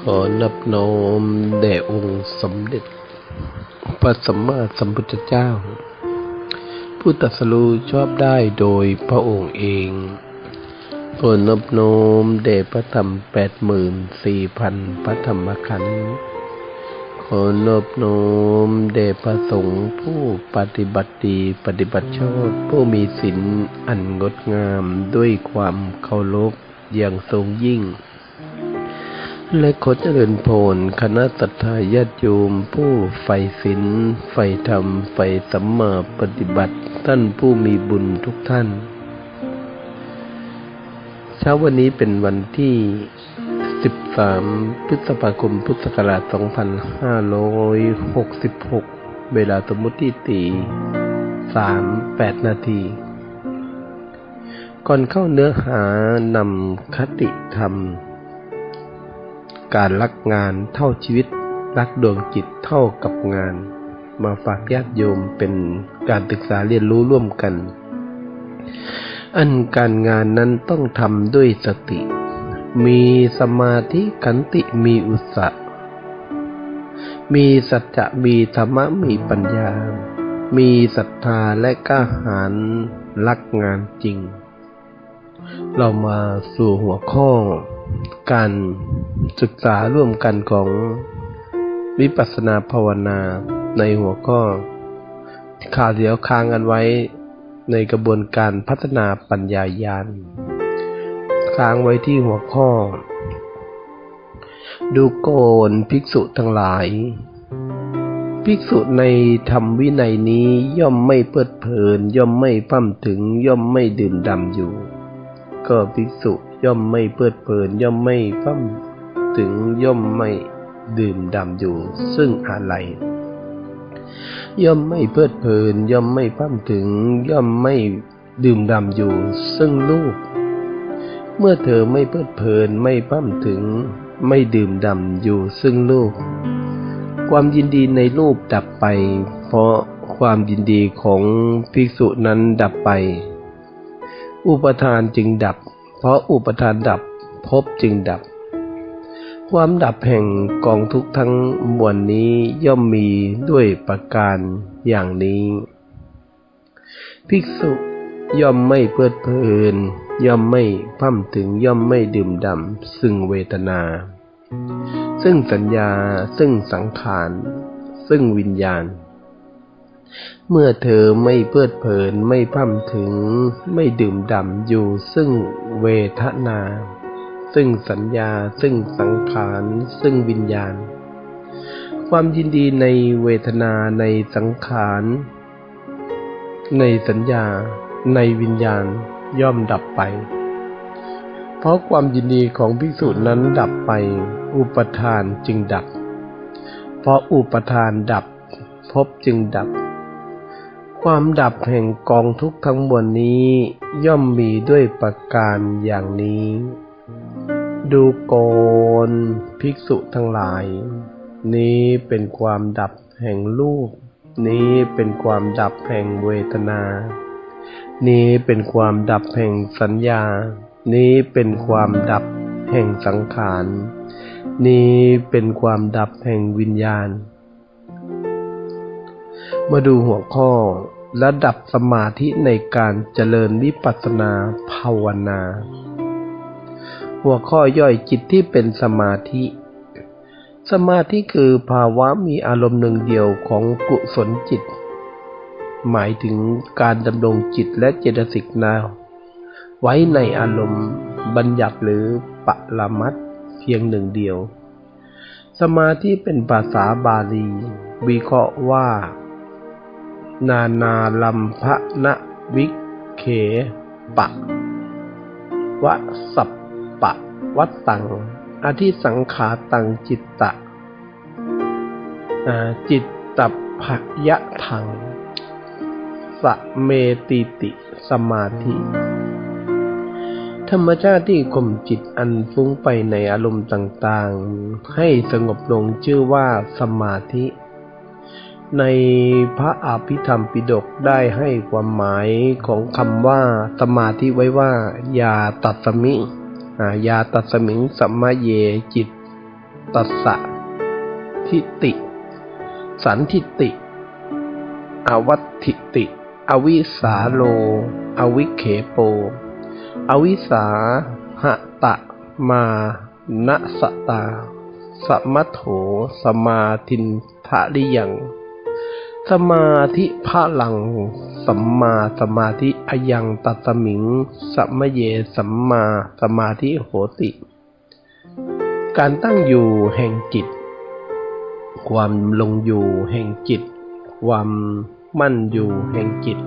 ขอนับน้อมแด่องค์สมเด็จ พระสัมมาสัมพุทธเจ้า ผู้ตรัสรู้ชอบได้โดยพระองค์เองขอนับน้อมแด่พระธรรมแปดหมื่นสี่พันพระธรรมขันธ์ขอนอบน้อมแด่พระสงฆ์ผู้ปฏิบัติดีปฏิบัติชอบผู้มีศีลอันงดงามด้วยความเคารพอย่างทรงยิ่ง และขอเจริญพรคณะสัตยาญาติโยม ผู้ใฝ่ศีลใฝ่ธรรมใฝ่สัมมาปฏิบัติ ท่านผู้มีบุญทุกท่าน เช้าวันนี้เป็นวันที่ 13 พฤษภาคมพุทธศักราช 2566 เวลาสมมติตี3 8 นาที ก่อนเข้าเนื้อหานำคติธรรม การรักงานเท่าชีวิต รักดวงจิตเท่ากับงาน มาฝากญาติโยมเป็นการศึกษาเรียนรู้ร่วมกัน อันการงานนั้นต้องทำด้วยสติ มีสมาธิขันติมีอุตสามีสัจจะมีธรรมะมีปัญญา มีศรัทธาและกล้าหาญรักงานจริง เรามาสู่หัวข้อ การศึกษาร่วมกันของวิปัสสนาภาวนาในหัวข้อข่าวเดียวค้างกันไว้ในกระบวนการพัฒนาปัญญายาณค้างไว้ที่หัวข้อ ดูโกนภิกษุทั้งหลาย ภิกษุในธรรมวินัยนี้ย่อมไม่เพลิดเพลิน ย่อมไม่พั่มถึง ย่อมไม่ดื่มดำอยู่ ก็ภิกษุ ย่อมไม่เพลิดเพลินย่อมไม่พั่มถึงย่อมไม่ดื่มดำอยู่ ซึ่งอะไรย่อมไม่เพลิดเพลิน ย่อมไม่พั่มถึง ย่อมไม่ดื่มดำอยู่ ซึ่งลูก เมื่อเธอไม่เพลิดเพลินไม่พั่มถึง ไม่ดื่มดำอยู่ ซึ่งลูก ความยินดีในรูปดับไป เพราะความยินดีของภิกษุนั้นดับไป อุปทานจึงดับ เพราะอุปทานดับภพจึงดับ ความดับแห่งกองทุกทั้งมวลนี้ย่อมมีด้วยประการอย่างนี้ ภิกษุย่อมไม่เพลิดเพลิน ย่อมไม่พั่มถึงย่อมไม่ดื่มด่ำซึ่งเวทนา ซึ่งสัญญาซึ่งสังขาร ซึ่งวิญญาณ เมื่อเธอไม่เพลิดเพลินไม่พั่มถึง ไม่ดื่มด่ำอยู่ซึ่งเวทนา ซึ่งสัญญาซึ่งสังขาร ซึ่งวิญญาณ ความยินดีในเวทนาในสังขาร ในสัญญา ในวิญญาณย่อมดับไป เพราะความยินดีของภิกษุนั้นดับไป อุปทานจึงดับ เพราะอุปทานดับภพจึงดับ ความดับแห่งกองทุกข์ทั้งมวลนี้ย่อมมีด้วยประการอย่างนี้ ดูโกนภิกษุทั้งหลาย นี้เป็นความดับแห่งรูป นี้เป็นความดับแห่งเวทนา นี้เป็นความดับแห่งสัญญา นี้เป็นความดับแห่งสังขาร นี้เป็นความดับแห่งวิญญาณ มาดูหัวข้อระดับสมาธิในการเจริญวิปัสสนาภาวนา หัวข้อย่อยจิตที่เป็นสมาธิ สมาธิคือภาวะมีอารมณ์หนึ่งเดียวของกุศลจิต หมายถึงการดำรงจิตและเจตสิกนาไว้ในอารมณ์บัญญัติหรือปะละมัดเพียงหนึ่งเดียว สมาธิเป็นภาษาบาลี วิเคราะห์ว่า นานาลัมพะนะวิเคปะวะสัปปะวัตตังอธิสังขาตังจิตตะจิตตภยะทังสะเมติติสมาธิ ธรรมชาติที่ข่มจิตอันฟุ้งไปในอารมณ์ต่างๆ ให้สงบลงชื่อว่าสมาธิ ในพระอภิธรรมปิฎกได้ให้ความหมายของคำว่าสมาธิไว้ว่า ยาตัดสมิยาตัดสมิงสัมมาเยจิต ตัสสะทิติ สันทิติ อวัตถิติ อวิสาโล อวิเคโป อวิสาหะตะมานะสตา สมัทโถ สมาทินทะลิยัง สมาธิพระหลัง สัมมาสมาธิอยังตัสมิง สัมมเยสัมมาสมาธิโหติ การตั้งอยู่แห่งจิต ความลงอยู่แห่งจิต ความมั่นอยู่แห่งจิต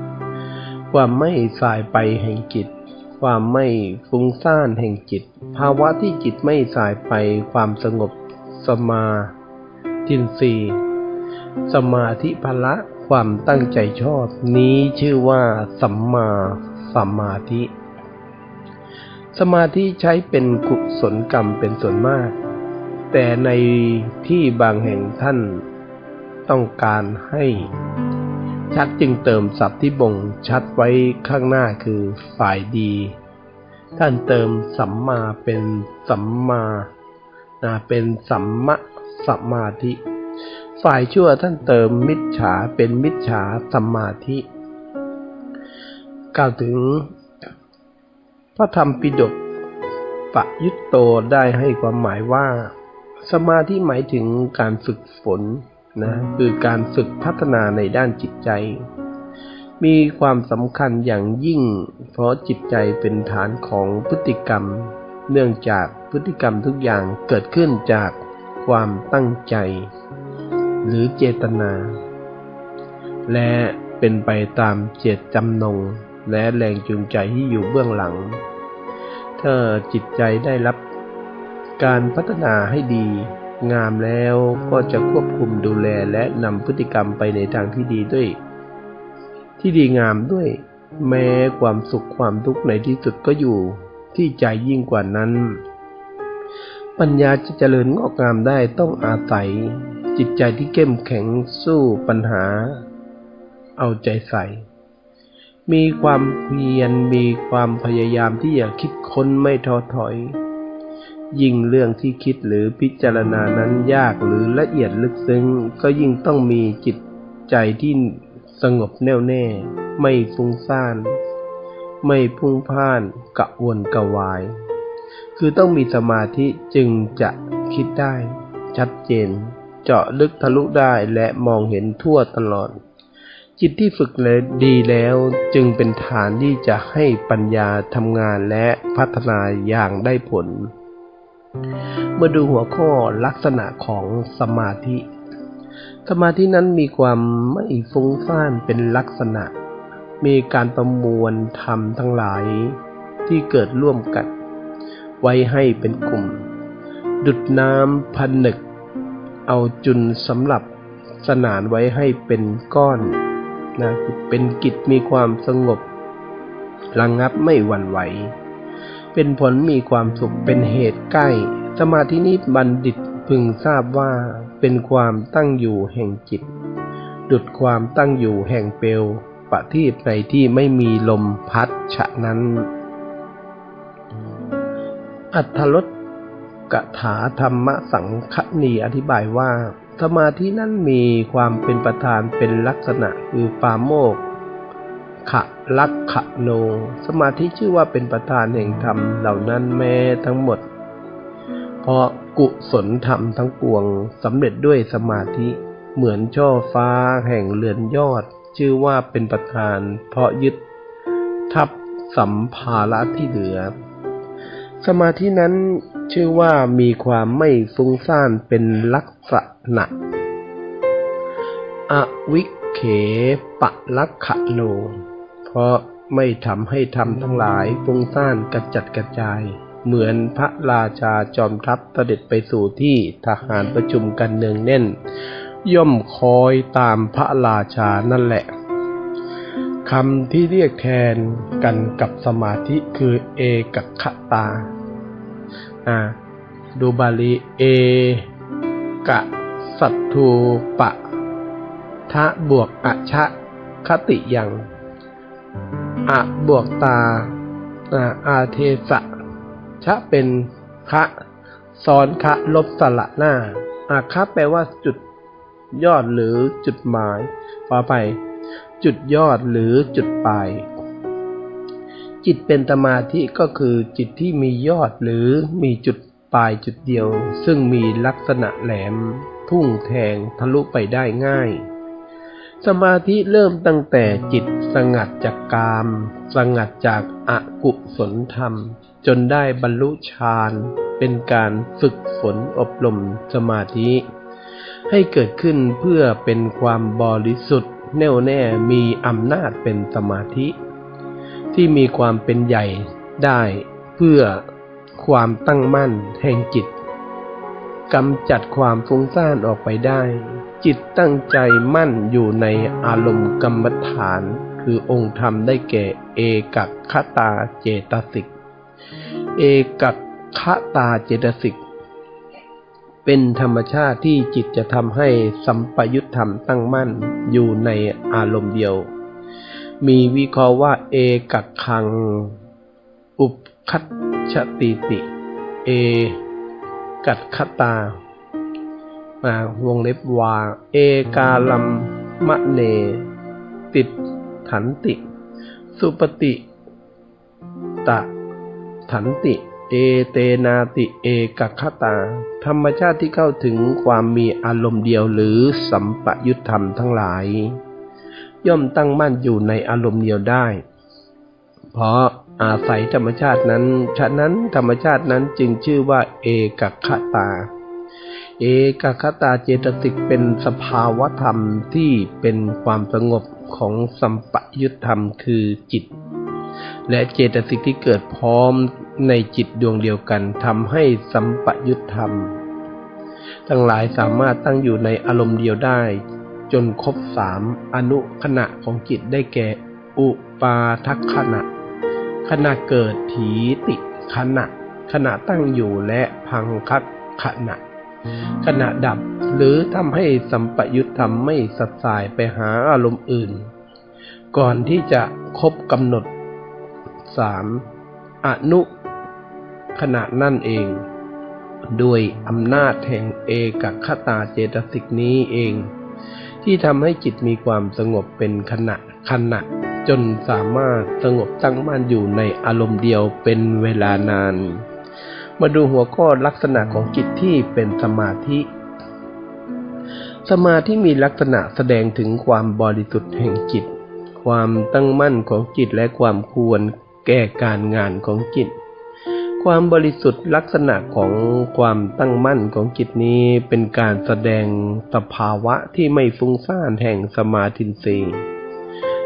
ความไม่สายไปแห่งจิต ความไม่ฟุ้งซ่านแห่งจิต ภาวะที่จิตไม่สายไปความสงบสมาทินรี สมาธิพละความตั้งใจชอบ นี้ชื่อว่าสัมมาสมาธิ สมาธิใช้เป็นกุศลกรรมเป็นส่วนมาก แต่ในที่บางแห่งท่านต้องการให้ ชัดจึงเติมศัพท์ที่บ่งชัดไว้ข้างหน้าคือฝ่ายดี ท่านเติมสัมมาเป็นสัมมานะเป็นสัมมะสมาธิ ฝ่ายชั่วท่านเติมมิจฉาเป็นมิจฉาสมาธิกล่าวถึง พระธรรมปิฎกปะยุตโตได้ให้ความหมายว่า สมาธิหมายถึงการฝึกฝนนะคือการฝึกพัฒนาในด้านจิตใจ มีความสำคัญอย่างยิ่ง เพราะจิตใจเป็นฐานของพฤติกรรม เนื่องจากพฤติกรรมทุกอย่างเกิดขึ้นจากความตั้งใจ หรือเจตนา และเป็นไปตามเจตจำนง และแรงจูงใจที่อยู่เบื้องหลัง ถ้าจิตใจได้รับการพัฒนาให้ดี งามแล้วก็จะควบคุมดูแลและนำพฤติกรรมไปในทางที่ดีด้วย ที่ดีงามด้วย แม้ความสุขความทุกข์ในที่สุดก็อยู่ที่ใจยิ่งกว่านั้น ปัญญาจะเจริญงอกงามได้ต้องอาศัย จิตใจที่เข้มแข็งสู้ปัญหา เอาใจใส่ มีความเพียรมีความพยายามที่จะคิดค้นไม่ท้อถอย ยิ่งเรื่องที่คิดหรือพิจารณานั้นยากหรือละเอียดลึกซึ้ง ก็ยิ่งต้องมีจิตใจที่สงบแน่วแน่ ไม่ฟุ้งซ่าน ไม่พุ่งพ่านกระวนกระวาย คือต้องมีสมาธิจึงจะคิดได้ชัดเจน เจาะลึกทะลุได้และมองเห็นทั่วตลอด จิตที่ฝึกเลยดีแล้วจึงเป็นฐานที่จะให้ปัญญาทำงานและพัฒนาอย่างได้ผล เมื่อดูหัวข้อลักษณะของสมาธิ สมาธินั้นมีความไม่ฟุ้งซ่านเป็นลักษณะ มีการประมวลธรรมทั้งหลายที่เกิดร่วมกัน ไว้ให้เป็นกลุ่ม ดุดน้ำพันนึก เอาจุนสำหรับสนานไว้ให้เป็นก้อนนะเป็นกิจมีความสงบระงงับไม่หวั่นไหว เป็นผลมีความสุขเป็นเหตุใกล้ สมาธินี้บัณฑิตพึงทราบว่าเป็นความตั้งอยู่แห่งจิต ดุดความตั้งอยู่แห่งเปลวประทีปในที่ไม่มีลมพัดฉะนั้น อัทธรส กถาธรรมสังคณีอธิบายว่า สมาธินั้นมีความเป็นประธานเป็นลักษณะคือปาโมกขะลักขะโน สมาธิชื่อว่าเป็นประธานแห่งธรรมเหล่านั้นแม้ทั้งหมด เพราะกุศลธรรมทั้งปวงสำเร็จด้วยสมาธิเหมือนช่อฟ้าแห่งเรือนยอด ชื่อว่าเป็นประธาน เพราะยึดทับสัมภาระที่เหลือ สมาธินั้น ชื่อว่ามีความไม่ฟุ้งซ่านเป็นลักษณะ อวิเขปะลักขะโนเพราะไม่ทำให้ธรรมทั้งหลายฟุ้งซ่านกระจัดกระจาย เหมือนพระราชาจอมทัพเสด็จไปสู่ที่ทหารประชุมกันเนืองแน่น ย่อมคอยตามพระราชานั่นแหละคำที่เรียกแทนกันกับสมาธิคือเอกคตา อ่าดูบาลีเอกะสัตทูปะทะบวกอะชะคติยังอะบวกตาอาอาเทสะชะเป็นคะซ้อนคะลบสระหน้าอาคะแปลว่าจุดยอดหรือจุดหมายขอไป จุดยอดหรือจุดปลาย จิตเป็นสมาธิก็คือจิตที่มียอดหรือมีจุดปลายจุดเดียว ซึ่งมีลักษณะแหลม พุ่งแทงทะลุไปได้ง่าย สมาธิเริ่มตั้งแต่จิตสงัดจากกาม สงัดจากอากุศลธรรม จนได้บรรลุฌานเป็นการฝึกฝนอบรมสมาธิ ให้เกิดขึ้นเพื่อเป็นความบริสุทธิ์ แน่วแน่มีอำนาจเป็นสมาธิ ที่มีความเป็นใหญ่ได้เพื่อความตั้งมั่นแห่งจิตกำจัดความฟุ้งซ่านออกไปได้ จิตตั้งใจมั่นอยู่ในอารมณ์กรรมฐาน คือองค์ธรรมได้แก่เอกัคตาเจตสิก เอกัคตาเจตสิก เป็นธรรมชาติที่จิตจะทำให้สัมปยุตธรรมตั้งมั่นอยู่ในอารมณ์เดียว มีวิเคราะห์ว่า เอกักคัง อุปคัตชติติ เอ กัดคตามาวงเล็บวา เอกาลัมมะเน ติดถันติ สุปฏิตะถันติ เอเตนาติเอกคตา ธรรมชาติที่เข้าถึงความมีอารมณ์เดียวหรือสัมปยุตธรรมทั้งหลาย ย่อมตั้งมั่นอยู่ในอารมณ์เดียวได้ เพราะอาศัยธรรมชาตินั้น ฉะนั้นธรรมชาตินั้นจึงชื่อว่า เอกคตา เอกคตาเจตสิกเป็นสภาวธรรมที่เป็นความสงบของสัมปยุตธรรมคือจิต และเจตสิกที่เกิดพร้อมในจิตดวงเดียวกันทำให้สัมปยุตธรรมทั้งหลายสามารถตั้งอยู่ในอารมณ์เดียวได้ จนครบสามอนุขณะของจิตได้แก่ อุปาทักขณะ ขณะเกิดถีติขณะ ขณะตั้งอยู่และพังคัดขณะ ขณะดับหรือทำให้สัมปยุตธรรมไม่สัดสายไปหาอารมณ์อื่น ก่อนที่จะครบกำหนดสามอนุขณะนั่นเองด้วยอำนาจแห่งเอกคตาเจตสิกนี้เอง ที่ทำให้จิตมีความสงบเป็นขณะขณะ จนสามารถสงบตั้งมั่นอยู่ในอารมณ์เดียวเป็นเวลานาน มาดูหัวข้อลักษณะของจิตที่เป็นสมาธิ สมาธิมีลักษณะแสดงถึงความบริสุทธิ์แห่งจิต ความตั้งมั่นของจิตและความควรแก้การงานของจิต ความบริสุทธิ์ลักษณะของความตั้งมั่นของจิตนี้เป็นการแสดงสภาวะที่ไม่ฟุ้งซ่านแห่งสมาธินี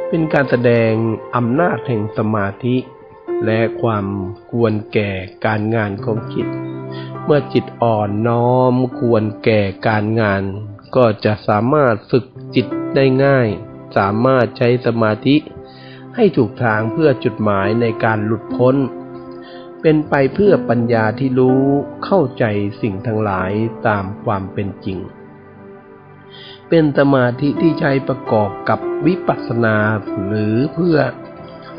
เป็นการแสดงอำนาจแห่งสมาธิ และความควรแก่การงานของจิต เมื่อจิตอ่อนน้อมควรแก่การงาน ก็จะสามารถฝึกจิตได้ง่าย สามารถใช้สมาธิ ให้ถูกทางเพื่อจุดหมายในการหลุดพ้น เป็นไปเพื่อปัญญาที่รู้เข้าใจสิ่งทั้งหลายตามความเป็นจริง เป็นสมาธิที่ใช้ประกอบกับวิปัสสนาหรือเพื่อ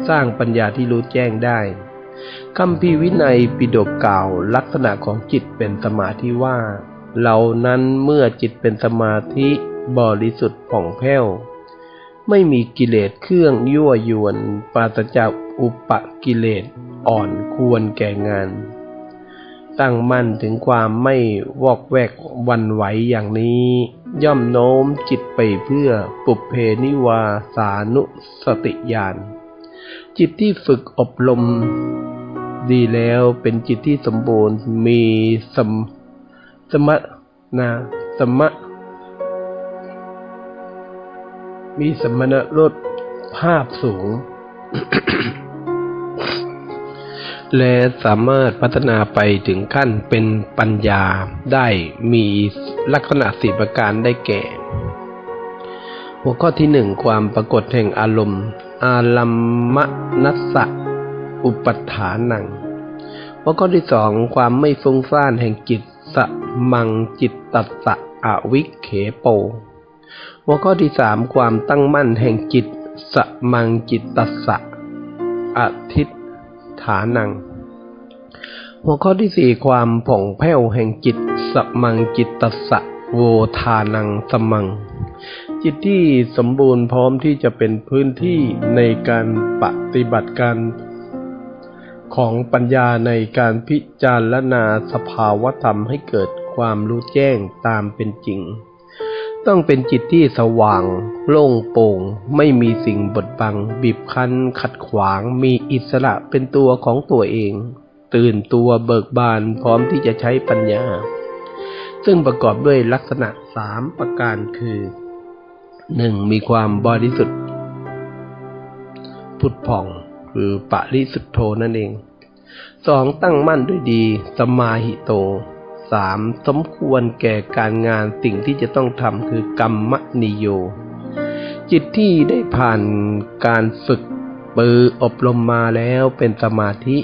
สร้างปัญญาที่รู้แจ้งได้คำพีวินัยปิฎกกล่าวลักษณะของจิตเป็นสมาธิว่าเรานั้นเมื่อจิตเป็นสมาธิบริสุทธิ์ผ่องแผ้ว ไม่มีกิเลสเครื่องยั่วยวนปราศจากอุปกิเลส อ่อนควรแก่งาน ตั้งมั่นถึงความไม่วอกแวกวันไหวอย่างนี้ ย่อมโน้มจิตไปเพื่อปุเพนิวาสานุสติญาณจิตที่ฝึกอบรมดีแล้วเป็นจิตที่สมบูรณ์มีสมสมะนาสมะ มีสมณรสภาพสูง และสามารถพัฒนาไปถึงขั้นเป็นปัญญาได้มีลักษณะสี่ประการได้แก่ หัวข้อที่หนึ่งความปรากฏแห่งอารมณ์ อารัมมนัสสะอุปทานัง หัวข้อที่สองความไม่ฟุ้งซ่านแห่งจิตสมังจิตตัสสะอวิเขโป หัวข้อที่สามความตั้งมั่นแห่งจิตสมังจิตตัสสะอทิฏฐานัง หัวข้อที่สี่ความผ่องแผ้วแห่งจิตสมังจิตตสสะโวทานังสมัง จิตที่สมบูรณ์พร้อมที่จะเป็นพื้นที่ในการปฏิบัติการของปัญญาในการพิจารณาสภาวธรรมให้เกิดความรู้แจ้งตามเป็นจริง ต้องเป็นจิตที่สว่าง โล่งโปร่ง ไม่มีสิ่งบดบัง บีบคั้น ขัดขวาง มีอิสระเป็นตัวของตัวเอง ตื่นตัวเบิกบานพร้อมที่จะใช้ปัญญา ซึ่งประกอบด้วยลักษณะสามประการคือหนึ่งมีความบริสุทธิ์ผุดผ่องคือปริสุทธโธนั่นเองสองตั้งมั่นด้วยดีสมาหิโต สามสมควรแก่การงานสิ่งที่จะต้องทำคือกรรมนิโย จิตที่ได้ผ่านการฝึกปืออบรมมาแล้วเป็นสมาธิ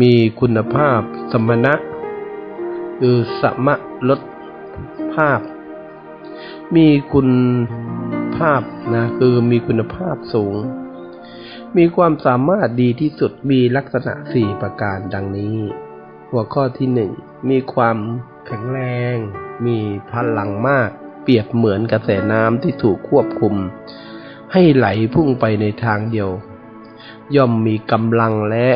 มีคุณภาพสมณะคือสมะลดภาพ มีคุณภาพนะคือมีคุณภาพสูง มีความสามารถดีที่สุดมีลักษณะสี่ประการดังนี้ หัวข้อที่หนึ่งมีความแข็งแรง มีพลังมาก เปรียบเหมือนกระแสน้ำที่ถูกควบคุม ให้ไหลพุ่งไปในทางเดียว ย่อมมีกำลังและ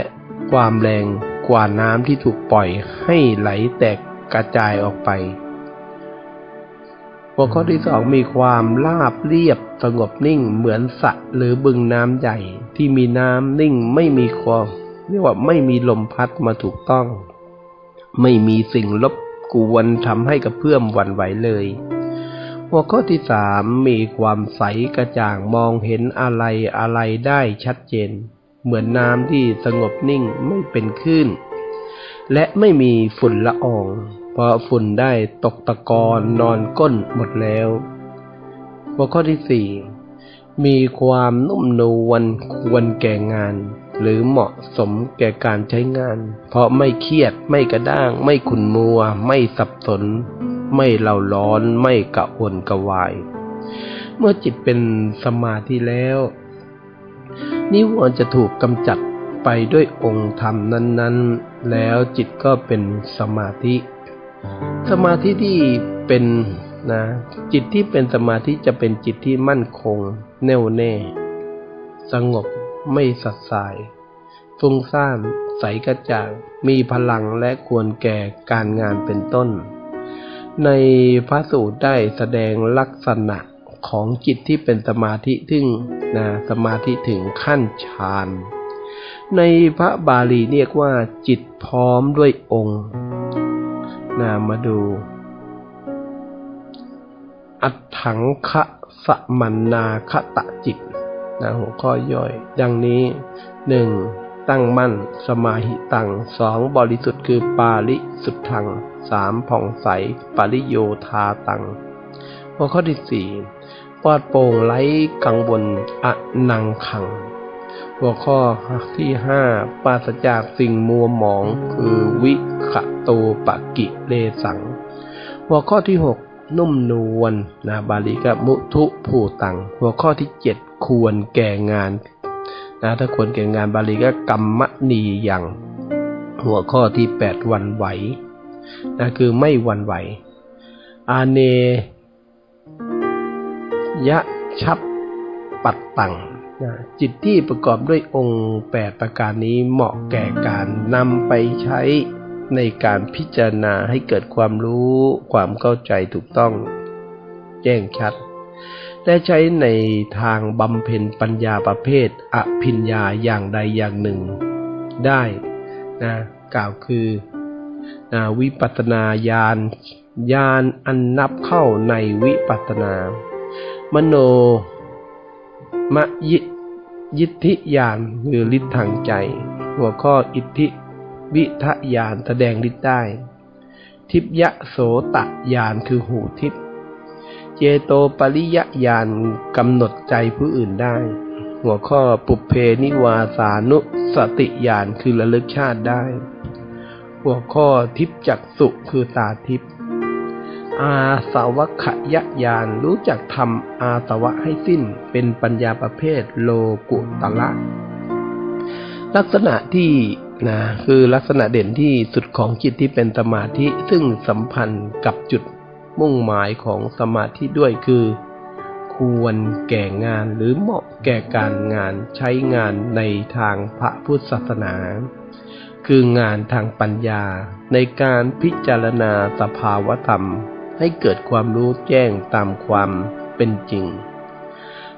ความแรงกว่าน้ำที่ถูกปล่อยให้ไหลแตกกระจายออกไป หัวข้อที่สองมีความราบเรียบสงบนิ่งเหมือนสระหรือบึงน้ำใหญ่ที่มีน้ำนิ่งไม่มีความเรียกว่าไม่มีลมพัดมาถูกต้อง ไม่มีสิ่งรบกวนทำให้กระเพื่อมวันไหวเลย หัวข้อที่สามมีความใสกระจ่างมองเห็นอะไรอะไรได้ชัดเจน เหมือนน้ำที่สงบนิ่งไม่เป็นคลื่น และไม่มีฝุ่นละออง เพราะฝุ่นได้ตกตะกอนนอนก้นหมดแล้ว หัวข้อที่สี่มีความนุ่มนวลควรแก่งาน หรือเหมาะสมแก่การใช้งาน เพราะไม่เครียดไม่กระด้าง ไม่ขุนมัว ไม่สับสน ไม่เล่าร้อน ไม่กระวนกระวาย เมื่อจิตเป็นสมาธิแล้ว นิวรณ์จะถูกกำจัดไปด้วยองค์ธรรมนั้น ๆ แล้วจิตก็เป็นสมาธิ สมาธิที่เป็นนะจิตที่เป็นสมาธิจะเป็นจิตที่มั่นคง แน่วแน่ สงบไม่สัดสาย ฟุ้งซ่านใสกระจ่าง มีพลังและควรแก่การงานเป็นต้น ในพระสูตรได้แสดงลักษณะของจิตที่เป็นสมาธิถึงนะสมาธิถึงขั้นฌานในพระบาลีเรียกว่าจิตพร้อมด้วยองค์นะมาดู อัตถังคะสมันนาคตะจิตนะหัวข้อย่อย ดังนี้หนึ่ง ตั้งมั่น สมาหิตังสองบริสุทธิ์คือปาลิสุทธังสามผ่องใสปาริโยธาตังหัวข้อที่สี่ปลอดโปร่งไร้กังวลอนังขัง หัวข้อที่ห้าปราศจากสิ่งมัวหมองคือวิขะโตปะกิเลสัง หัวข้อที่หกนุ่มนวลนะบาลีกับมุทุผูตัง หัวข้อที่เจ็ดควรแก่งาน นะถ้าควรแก่งงานบาลีก็กรรมนียังหัวข้อที่แปดวันไหวนะคือไม่วันไหว อาเนยะชับปัตตังนะจิตที่ประกอบด้วยองค์แปดประการนี้เหมาะแก่การนำไปใช้ในการพิจารณาให้เกิดความรู้ความเข้าใจถูกต้อง แจ้งชัด และใช้ในทางบำเพ็ญปัญญาประเภทอภิญญาอย่างใดอย่างหนึ่งได้นะกล่าวคือนะวิปัสนาญาณญาณอันนับเข้าในวิปัสนา มโนมยิยิทธิญาณคือฤทธิ์ทางใจ หัวข้ออิทธิวิทะญาณแสดงฤทธิ์ได้ ทิพยโสตะญาณคือหูทิพย เจโตปริยญาณกำหนดใจผู้อื่นได้ หัวข้อปุเพนิวาสานุสติญาณคือระลึกชาติได้ หัวข้อทิพจักสุคือตาทิพอาสาวขยญาณรู้จักทำอาสวะให้สิ้นเป็นปัญญาประเภทโลกุตละ ลักษณะที่นะคือลักษณะเด่นที่สุดของจิตที่เป็นสมาธิซึ่งสัมพันธ์กับจุด มุ่งหมายของสมาธิด้วยคือ ควรแก่งานหรือเหมาะแก่การงานใช้งานในทางพระพุทธศาสนา คืองานทางปัญญาในการพิจารณาสภาวธรรม ให้เกิดความรู้แจ้งตามความเป็นจริง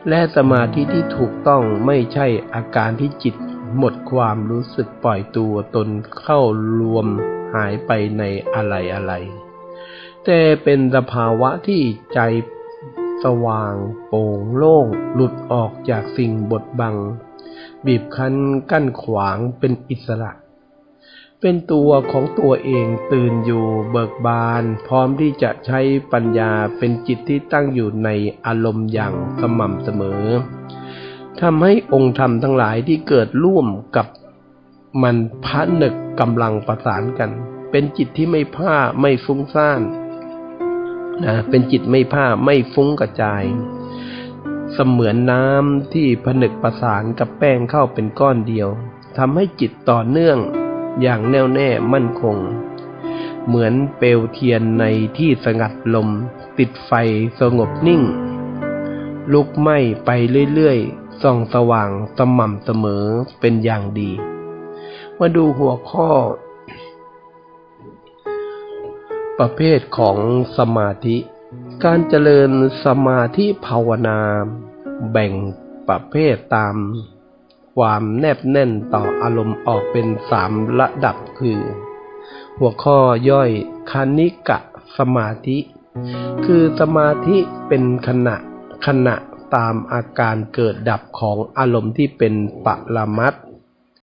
และสมาธิที่ถูกต้องไม่ใช่อาการที่จิตหมดความรู้สึกปล่อยตัวตนเข้ารวมหายไปในอะไรอะไร แต่เป็นสภาวะที่ใจสว่าง โปร่งโล่ง หลุดออกจากสิ่งบดบัง บีบคั้นกั้นขวางเป็นอิสระ เป็นตัวของตัวเองตื่นอยู่เบิกบาน พร้อมที่จะใช้ปัญญาเป็นจิตที่ตั้งอยู่ในอารมณ์อย่างสม่ำเสมอทำให้องค์ธรรมทั้งหลายที่เกิดร่วมกับมันพะนึกกำลังประสานกัน เป็นจิตที่ไม่ผ้าไม่ฟุ้งซ่าน นะเป็นจิตไม่ผ้าไม่ฟุ้งกระจาย เสมือนน้ำที่ผนึกประสานกับแป้งเข้าเป็นก้อนเดียวทำให้จิตต่อเนื่องอย่างแน่วแน่มั่นคง เหมือนเปลวเทียนในที่สงัดลม ติดไฟสงบนิ่ง ลุกไหม้ไปเรื่อยๆส่องสว่างสม่ำเสมอเป็นอย่างดี มาดูหัวข้อ ประเภทของสมาธิ การเจริญสมาธิภาวนา แบ่งประเภทตาม ความแนบแน่นต่ออารมณ์ออกเป็นสามระดับคือ หัวข้อย่อยคณิกะสมาธิ คือสมาธิเป็นขณะขณะตามอาการเกิดดับของอารมณ์ที่เป็นปรมัต